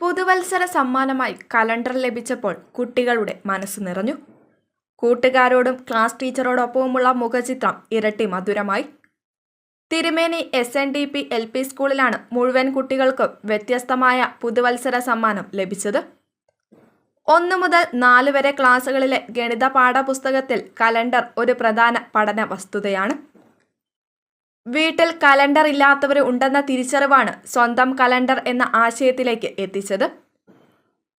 പുതുവത്സര സമ്മാനമായി കലണ്ടർ ലഭിച്ചപ്പോൾ കുട്ടികളുടെ മനസ്സ് നിറഞ്ഞു. കൂട്ടുകാരോടും ക്ലാസ് ടീച്ചറോടൊപ്പവുമുള്ള മുഖചിത്രം ഇരട്ടി മധുരമായി. തിരുമേനി S N D P L P സ്കൂളിലാണ് മുഴുവൻ കുട്ടികൾക്കും വ്യത്യസ്തമായ പുതുവത്സര സമ്മാനം ലഭിച്ചത്. ഒന്നു മുതൽ നാല് വരെ ക്ലാസ്സുകളിലെ ഗണിത പാഠപുസ്തകത്തിൽ കലണ്ടർ ഒരു പ്രധാന പഠന വസ്തുതയാണ്. വീട്ടിൽ കലണ്ടർ ഇല്ലാത്തവർ ഉണ്ടെന്ന തിരിച്ചറിവാണ് സ്വന്തം കലണ്ടർ എന്ന ആശയത്തിലേക്ക് എത്തിച്ചത്.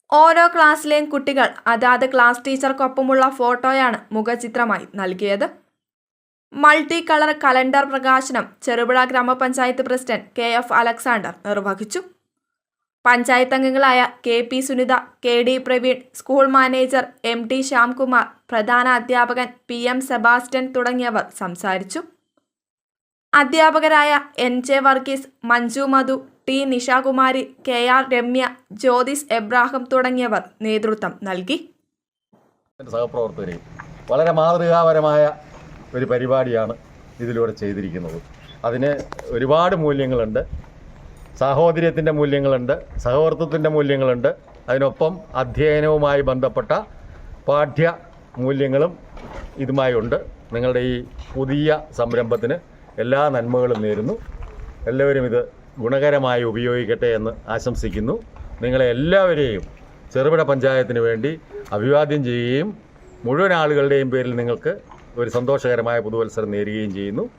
ഓരോ ക്ലാസ്സിലെയും കുട്ടികൾ അതാത് ക്ലാസ് ടീച്ചർക്കൊപ്പമുള്ള ഫോട്ടോയാണ് മുഖചിത്രമായി നൽകിയത്. മൾട്ടി കളർ കലണ്ടർ പ്രകാശനം ചെറുപുഴ ഗ്രാമപഞ്ചായത്ത് പ്രസിഡന്റ് കെ എഫ് അലക്സാണ്ടർ നിർവഹിച്ചു. പഞ്ചായത്ത് അംഗങ്ങളായ K P Sunitha K D Praveen school manager M T Shyamkumar പ്രധാന അധ്യാപകൻ പി എം സെബാസ്റ്റ്യൻ തുടങ്ങിയവർ സംസാരിച്ചു. അധ്യാപകരായ N J Varghese Manju Madhu T Nishakumari K R Ramya Jyothis Ebrahim തുടങ്ങിയവർ നേതൃത്വം നൽകി. സഹപ്രവർത്തകരെയും വളരെ മാതൃകാപരമായ ഒരു പരിപാടിയാണ് ഇതിലൂടെ ചെയ്തിരിക്കുന്നത്. അതിന് ഒരുപാട് മൂല്യങ്ങളുണ്ട്. സാഹോദര്യത്തിന്റെ മൂല്യങ്ങളുണ്ട് സഹവർത്തത്തിന്റെ മൂല്യങ്ങളുണ്ട്. അതിനൊപ്പം അധ്യയനവുമായി ബന്ധപ്പെട്ട പാഠ്യ മൂല്യങ്ങളും ഇതുമായുണ്ട്. നിങ്ങളുടെ ഈ പുതിയ സംരംഭത്തിന് എല്ലാ നന്മകളും നേരുന്നു. എല്ലാവരും ഇത് ഗുണകരമായി ഉപയോഗിക്കട്ടെ എന്ന് ആശംസിക്കുന്നു. നിങ്ങളെ എല്ലാവരെയും ചെറുപുഴ പഞ്ചായത്തിന് വേണ്ടി അഭിവാദ്യം ചെയ്യുകയും മുഴുവൻ ആളുകളുടെയും പേരിൽ നിങ്ങൾക്ക് ഒരു സന്തോഷകരമായ പുതുവത്സരം നേരുകയും ചെയ്യുന്നു.